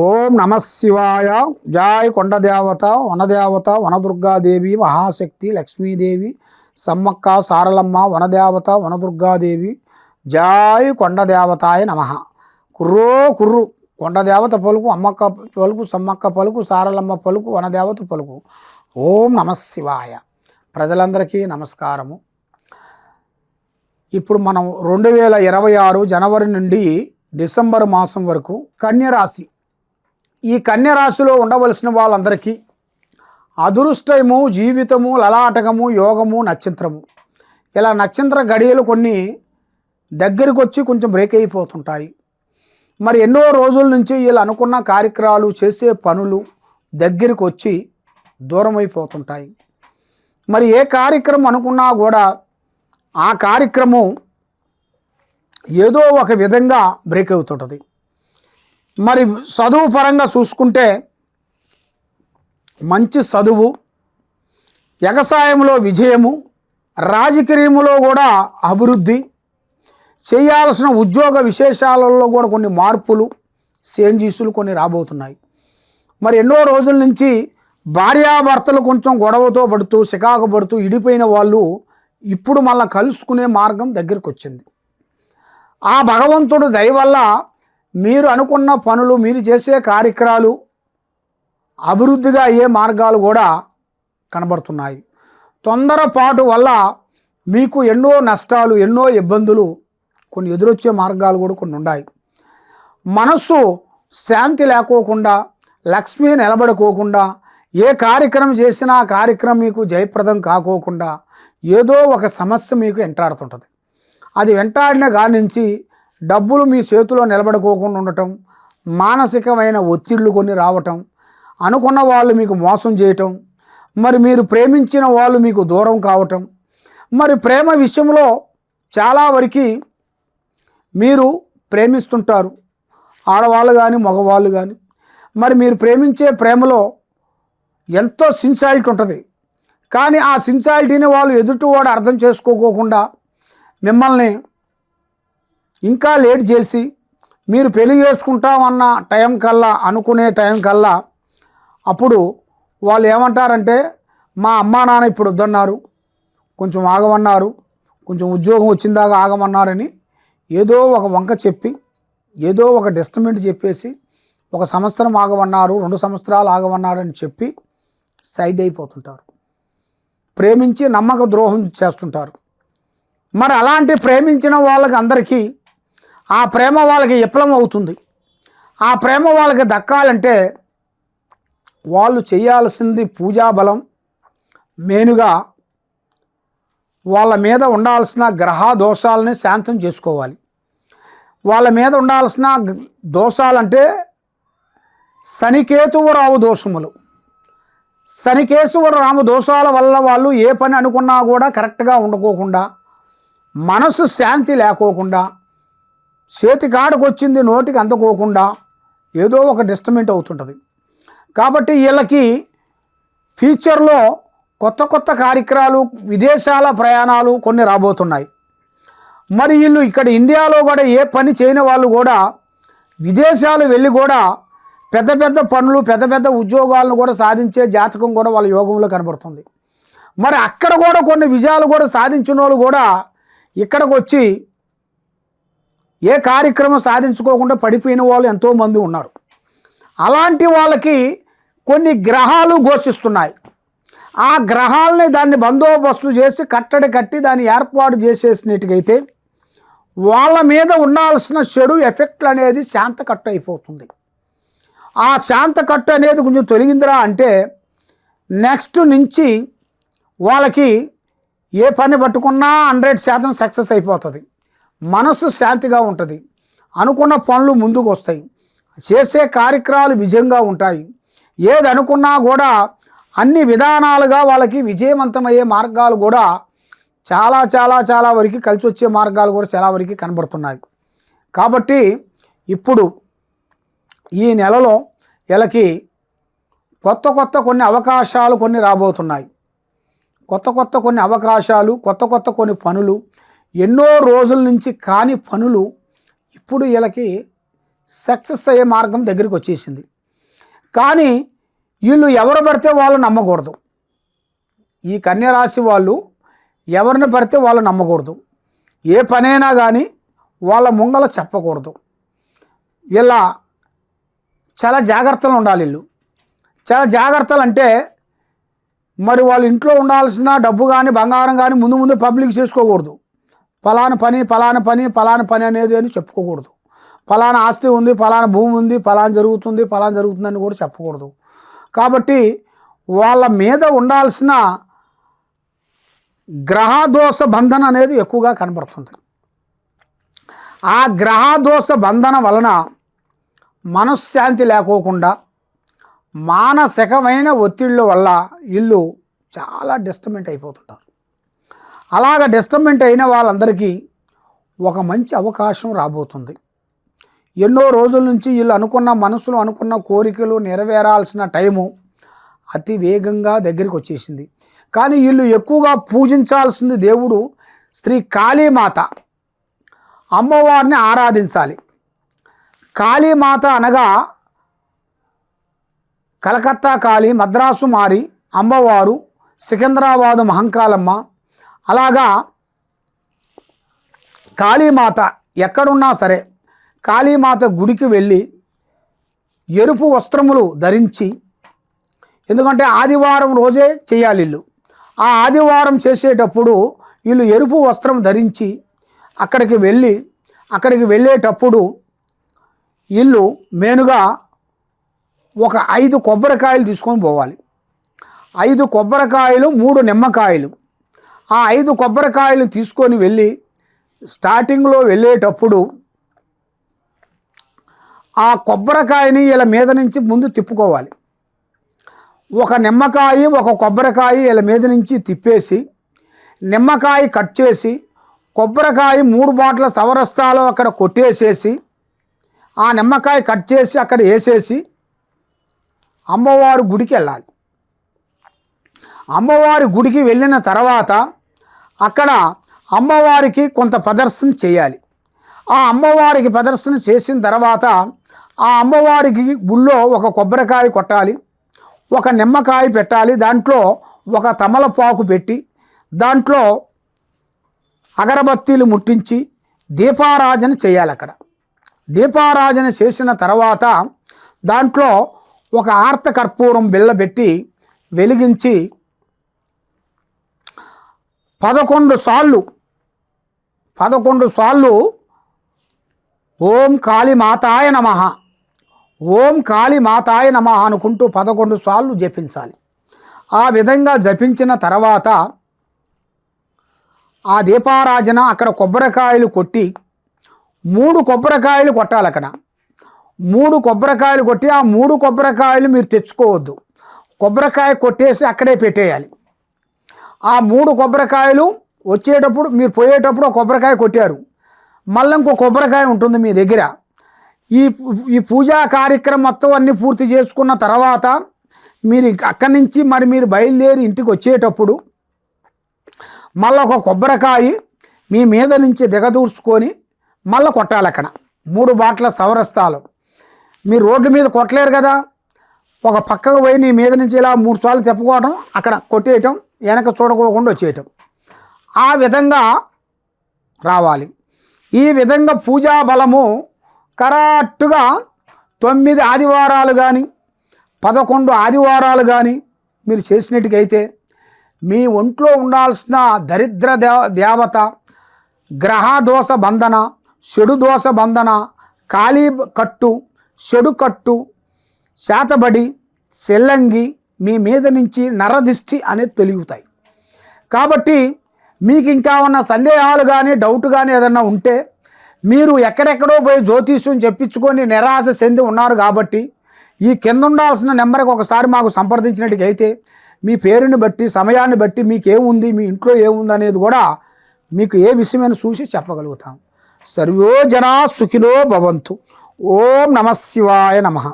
ఓం నమ శివాయ. జాయ్ కొండదేవత వనదేవత వనదుర్గాదేవి మహాశక్తి లక్ష్మీదేవి సమ్మక్క సారలమ్మ వనదేవత వనదుర్గాదేవి. జాయ్ కొండదేవతాయ నమ. కుర్రో కుర్రు. కొండదేవత పలుకు అమ్మక్క పలుకు సమ్మక్క పలుకు సారలమ్మ పలుకు వనదేవత పలుకు. ఓం నమ శివాయ. ప్రజలందరికీ నమస్కారము. ఇప్పుడు మనం రెండు వేల ఇరవై ఆరు జనవరి నుండి డిసెంబర్ మాసం వరకు కన్యరాశి ఈ కన్యరాశిలో ఉండవలసిన వాళ్ళందరికీ అదృష్టము జీవితము లలాటకము యోగము నక్షత్రము. ఇలా నక్షత్ర గడియలు కొన్ని దగ్గరికి వచ్చి కొంచెం బ్రేక్ అయిపోతుంటాయి. మరి ఎన్నో రోజుల నుంచి వీళ్ళు అనుకున్న కార్యక్రమాలు చేసే పనులు దగ్గరికి వచ్చి దూరం అయిపోతుంటాయి. మరి ఏ కార్యక్రమం అనుకున్నా కూడా ఆ కార్యక్రమం ఏదో ఒక విధంగా బ్రేక్ అవుతుంటుంది. మరి చదువు పరంగా చూసుకుంటే మంచి చదువు వ్యవసాయంలో విజయము రాజకీయములో కూడా అభివృద్ధి చేయాల్సిన ఉద్యోగ విశేషాలలో కూడా కొన్ని మార్పులు చేంజీసులు కొన్ని రాబోతున్నాయి. మరి ఎన్నో రోజుల నుంచి భార్యాభర్తలు కొంచెం గొడవతో పడుతూ సికాకు పడుతూ ఇడిపోయిన వాళ్ళు ఇప్పుడు మళ్ళీ కలుసుకునే మార్గం దగ్గరికి వచ్చింది. ఆ భగవంతుడు దయ వల్ల మీరు అనుకున్న పనులు మీరు చేసే కార్యక్రమాలు అభివృద్ధిగా అయ్యే మార్గాలు కూడా కనబడుతున్నాయి. తొందరపాటు వల్ల మీకు ఎన్నో నష్టాలు ఎన్నో ఇబ్బందులు కొన్ని ఎదురొచ్చే మార్గాలు కూడా కొన్ని ఉన్నాయి. మనస్సు శాంతి లేకోకుండా లక్ష్మి నిలబడుకోకుండా ఏ కార్యక్రమం చేసినా కార్యక్రమం మీకు జయప్రదం కాకోకుండా ఏదో ఒక సమస్య మీకు వెంటాడుతుంటుంది. అది వెంటాడిన కాడి నుంచి డబ్బులు మీ చేతిలో నిలబడుకోకుండా ఉండటం మానసికమైన ఒత్తిళ్ళు కొన్ని రావటం అనుకున్న వాళ్ళు మీకు మోసం చేయటం మరి మీరు ప్రేమించిన వాళ్ళు మీకు దూరం కావటం మరి ప్రేమ విషయంలో చాలా వరకు మీరు ప్రేమిస్తుంటారు. ఆడవాళ్ళు కానీ మగవాళ్ళు కానీ మరి మీరు ప్రేమించే ప్రేమలో ఎంతో సిన్సాలిటీ ఉంటుంది. కానీ ఆ సిన్సాలిటీని వాళ్ళు ఎదుటివాడు అర్థం చేసుకోకోకుండా మిమ్మల్ని ఇంకా లేట్ చేసి మీరు పెళ్ళి చేసుకుంటామన్న టైం కల్లా అనుకునే టైం కల్లా అప్పుడు వాళ్ళు ఏమంటారంటే మా అమ్మా నాన్న ఇప్పుడు వద్దన్నారు కొంచెం ఆగమన్నారు కొంచెం ఉద్యోగం వచ్చిందాకా ఆగమన్నారని ఏదో ఒక వంక చెప్పి ఏదో ఒక డెస్టమెంట్ చెప్పేసి ఒక సంవత్సరం ఆగమన్నారు రెండు సంవత్సరాలు ఆగమన్నారని చెప్పి సైడ్ అయిపోతుంటారు. ప్రేమించి నమ్మక ద్రోహం చేస్తుంటారు. మరి అలాంటి ప్రేమించిన వాళ్ళకి అందరికీ ఆ ప్రేమ వాళ్ళకి విఫలం అవుతుంది. ఆ ప్రేమ వాళ్ళకి దక్కాలంటే వాళ్ళు చేయాల్సింది పూజా బలం మెయిన్గా వాళ్ళ మీద ఉండాల్సిన గ్రహ దోషాలని శాంతం చేసుకోవాలి. వాళ్ళ మీద ఉండాల్సిన దోషాలంటే శనికేతువరావు దోషములు. శనికేశవ రామ దోషాల వల్ల వాళ్ళు ఏ పని అనుకున్నా కూడా కరెక్ట్గా ఉండకోకుండా మనసు శాంతి లేకోకుండా చేతి కాడకొచ్చింది నోటికి అందుకోకుండా ఏదో ఒక డిస్టమెంట్ అవుతుంటుంది. కాబట్టి వీళ్ళకి ఫ్యూచర్లో కొత్త కొత్త కార్యక్రమాలు విదేశాల ప్రయాణాలు కొన్ని రాబోతున్నాయి. మరి వీళ్ళు ఇక్కడ ఇండియాలో కూడా ఏ పని చేయని వాళ్ళు కూడా విదేశాలు వెళ్ళి కూడా పెద్ద పెద్ద పనులు పెద్ద పెద్ద ఉద్యోగాలను కూడా సాధించే జాతకం కూడా వాళ్ళ యోగంలో కనబడుతుంది. మరి అక్కడ కూడా కొన్ని విజయాలు కూడా సాధించిన వాళ్ళు కూడా ఇక్కడికి వచ్చి ఏ కార్యక్రమం సాధించుకోకుండా పడిపోయిన వాళ్ళు ఎంతోమంది ఉన్నారు. అలాంటి వాళ్ళకి కొన్ని గ్రహాలు ఘోషిస్తున్నాయి. ఆ గ్రహాలని దాన్ని బందోబస్తు చేసి కట్టడి కట్టి దాన్ని ఏర్పాటు చేసేసినట్టుగైతే వాళ్ళ మీద ఉండాల్సిన చెడు ఎఫెక్ట్లు అనేది శాంత కట్టు అయిపోతుంది ఆ శాంత కట్టు అనేది కొంచెం తొలగిందిరా అంటే నెక్స్ట్ నుంచి వాళ్ళకి ఏ పని పట్టుకున్నా హండ్రెడ్ శాతం సక్సెస్ అయిపోతుంది. మనసు శాంతిగా ఉంటుంది. అనుకున్న పనులు ముందుకు వస్తాయి చేసే కార్యక్రమాలు విజయంగా ఉంటాయి. ఏది అనుకున్నా కూడా అన్ని విధానాలుగా వాళ్ళకి విజయవంతమయ్యే మార్గాలు కూడా చాలా చాలా చాలా వరకు కలిసి వచ్చే మార్గాలు కూడా చాలా వరకు కనబడుతున్నాయి. కాబట్టి ఇప్పుడు ఈ నెలలో వీళ్ళకి కొత్త కొత్త కొన్ని అవకాశాలు కొన్ని రాబోతున్నాయి. కొత్త కొత్త కొన్ని అవకాశాలు కొత్త కొత్త కొన్ని పనులు ఎన్నో రోజుల నుంచి కాని పనులు ఇప్పుడు వీళ్ళకి సక్సెస్ అయ్యే మార్గం దగ్గరికి వచ్చేసింది. కానీ వీళ్ళు ఎవరు పడితే వాళ్ళు నమ్మకూడదు. ఈ కన్యరాశి వాళ్ళు ఎవరిని పడితే వాళ్ళు నమ్మకూడదు. ఏ పనైనా కానీ వాళ్ళ ముంగల చెప్పకూడదు. వీళ్ళ చాలా జాగ్రత్తలు ఉండాలి వీళ్ళు. చాలా జాగ్రత్తలు అంటే మరి వాళ్ళు ఇంట్లో ఉండాల్సిన డబ్బు కానీ బంగారం కానీ ముందు ముందు పబ్లిక్ చేసుకోకూడదు. ఫలానా పని ఫలానా పని ఫలానా పని అనేది అని చెప్పుకోకూడదు. ఫలానా ఆస్తి ఉంది ఫలానా భూమి ఉంది ఫలానా జరుగుతుంది ఫలానా జరుగుతుందని కూడా చెప్పకూడదు. కాబట్టి వాళ్ళ మీద ఉండాల్సిన గ్రహదోష బంధన అనేది ఎక్కువగా కనబడుతుంది. ఆ గ్రహదోష బంధన వలన మనశ్శాంతి లేకోకుండా మానసికమైన ఒత్తిళ్ళ వల్ల ఇల్లు చాలా డిస్టర్బెంట్ అయిపోతుంటారు. అలాగ డిస్టర్మెంట్ అయిన వాళ్ళందరికీ ఒక మంచి అవకాశం రాబోతుంది. ఎన్నో రోజుల నుంచి వీళ్ళు అనుకున్న మనసులో అనుకున్న కోరికలు నెరవేరాల్సిన టైము అతి వేగంగా దగ్గరికి వచ్చేసింది. కానీ వీళ్ళు ఎక్కువగా పూజించాల్సింది దేవుడు శ్రీ కాళీమాత. అమ్మవారిని ఆరాధించాలి. కాళీమాత అనగా కలకత్తా కాళీ మద్రాసు మారి అమ్మవారు సికింద్రాబాదు మహంకాలమ్మ అలాగా కాళీమాత ఎక్కడున్నా సరే కాళీమాత గుడికి వెళ్ళి ఎరుపు వస్త్రములు ధరించి ఎందుకంటే ఆదివారం రోజే చేయాలి ఇల్లు. ఆ ఆదివారం చేసేటప్పుడు వీళ్ళు ఎరుపు వస్త్రం ధరించి అక్కడికి వెళ్ళి అక్కడికి వెళ్ళేటప్పుడు వీళ్ళు మెయిన్గా ఒక ఐదు కొబ్బరికాయలు తీసుకొని పోవాలి. ఐదు కొబ్బరికాయలు మూడు నిమ్మకాయలు. ఆ ఐదు కొబ్బరికాయలు తీసుకొని వెళ్ళి స్టార్టింగ్లో వెళ్ళేటప్పుడు ఆ కొబ్బరికాయని ఇలా మీద నుంచి ముందు తిప్పుకోవాలి. ఒక నిమ్మకాయ ఒక కొబ్బరికాయ ఇలా మీద నుంచి తిప్పేసి నిమ్మకాయ కట్ చేసి కొబ్బరికాయ మూడు బాట్ల సవరస్తాలో అక్కడ కొట్టేసేసి ఆ నిమ్మకాయ కట్ చేసి అక్కడ వేసేసి అమ్మవారి గుడికి వెళ్ళాలి. అమ్మవారి గుడికి వెళ్ళిన తర్వాత అక్కడ అమ్మవారికి కొంత ప్రదర్శన చేయాలి. ఆ అమ్మవారికి ప్రదర్శన చేసిన తర్వాత ఆ అమ్మవారికి గుళ్ళో ఒక కొబ్బరికాయ కొట్టాలి ఒక నిమ్మకాయ పెట్టాలి దాంట్లో ఒక తమలపాకు పెట్టి దాంట్లో అగరబత్తీలు ముట్టించి దీపారాజన చేయాలి అక్కడ. దీపారాజన చేసిన తర్వాత దాంట్లో ఒక ఆర్త కర్పూరం బిళ్ళ పెట్టి వెలిగించి పదకొండు సార్లు పదకొండు సార్లు ఓం కాళీ మాతాయ నమ. ఓం కాళీ మాతాయ నమ అనుకుంటూ పదకొండు సార్లు జపించాలి. ఆ విధంగా జపించిన తర్వాత ఆ దీపారాజన అక్కడ కొబ్బరికాయలు కొట్టి మూడు కొబ్బరికాయలు కొట్టాలి అక్కడ. మూడు కొబ్బరికాయలు కొట్టి ఆ మూడు కొబ్బరికాయలు మీరు తెచ్చుకోవద్దు. కొబ్బరికాయ కొట్టేసి అక్కడే పెట్టేయాలి. ఆ మూడు కొబ్బరికాయలు వచ్చేటప్పుడు మీరు పోయేటప్పుడు ఒక కొబ్బరికాయ కొట్టారు. మళ్ళీ ఇంకో కొబ్బరికాయ ఉంటుంది మీ దగ్గర. ఈ ఈ పూజా కార్యక్రమం మొత్తం అన్నీ పూర్తి చేసుకున్న తర్వాత మీరు అక్కడి నుంచి మరి మీరు బయలుదేరి ఇంటికి వచ్చేటప్పుడు మళ్ళీ ఒక కొబ్బరికాయ మీ మీద నుంచి దిగదూర్చుకొని మళ్ళీ కొట్టాలి అక్కడ. మూడు బాట్ల సవరస్తాలు మీరు రోడ్డు మీద కొట్టలేరు కదా? ఒక పక్కకు పోయి నీ మీద నుంచి ఇలా మూడు సార్లు చెప్పుకోవటం అక్కడ కొట్టేయటం వెనక చూడకోకుండా వచ్చేయటం. ఆ విధంగా రావాలి. ఈ విధంగా పూజా బలము కరెక్ట్గా తొమ్మిది ఆదివారాలు కానీ పదకొండు ఆదివారాలు కానీ మీరు చేసినట్టుకైతే మీ ఒంట్లో ఉండాల్సిన దరిద్ర దేవ దేవత గ్రహదోష బంధన చెడు దోష బంధన కాళీ కట్టు చెడు కట్టు శాతబడి సెల్లంగి మీ మీద నుంచి నరదిష్టి అనేది తొలుగుతాయి. కాబట్టి మీకు ఇంకా ఉన్న సందేహాలు కానీ డౌట్ కానీ ఏదన్నా ఉంటే మీరు ఎక్కడెక్కడో పోయి జ్యోతిష్యం చెప్పించుకొని నిరాశ చెంది ఉన్నారు కాబట్టి ఈ కింద ఉండాల్సిన నెంబర్కి ఒకసారి మాకు సంప్రదించినట్టుగైతే మీ పేరుని బట్టి సమయాన్ని బట్టి మీకు ఏముంది మీ ఇంట్లో ఏముంది అనేది కూడా మీకు ఏ విషయమైన చూసి చెప్పగలుగుతాం. సర్వో జనా సుఖినో భవంతు. ఓం నమ శివాయ నమః.